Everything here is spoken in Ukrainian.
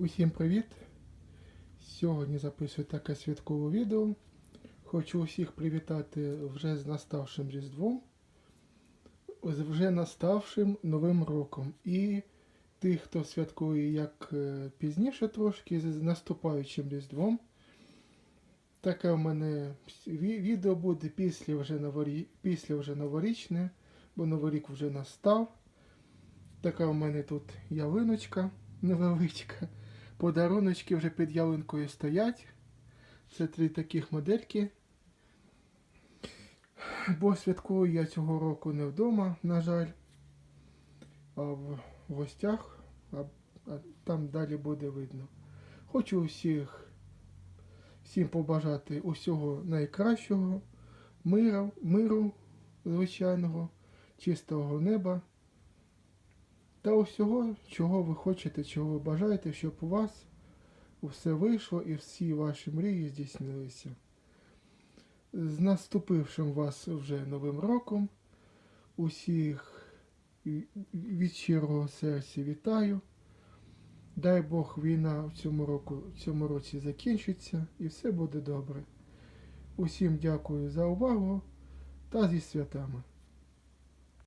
Усім привіт! Сьогодні записую таке святкове відео. Хочу усіх привітати вже з наставшим Різдвом, з вже наставшим Новим роком. І тих, хто святкує як е, пізніше трошки, з наступаючим Різдвом. Таке у мене відео буде після вже, новорі... після вже новорічне, бо Новий рік вже настав. Така у мене тут ялиночка невеличка. Подаруночки вже під ялинкою стоять. Це три таких модельки. Бо святкую я цього року не вдома, на жаль, а в гостях, а, а там далі буде видно. Хочу усіх, всім побажати усього найкращого, миру, миру звичайного, чистого неба та усього, чого ви хочете, чого ви бажаєте, щоб у вас все вийшло і всі ваші мрії здійснилися. З наступившим вас вже Новим роком. Усіх ві- від щирого серця вітаю. Дай Бог війна в цьому, року, в цьому році закінчиться і все буде добре. Усім дякую за увагу та зі святами.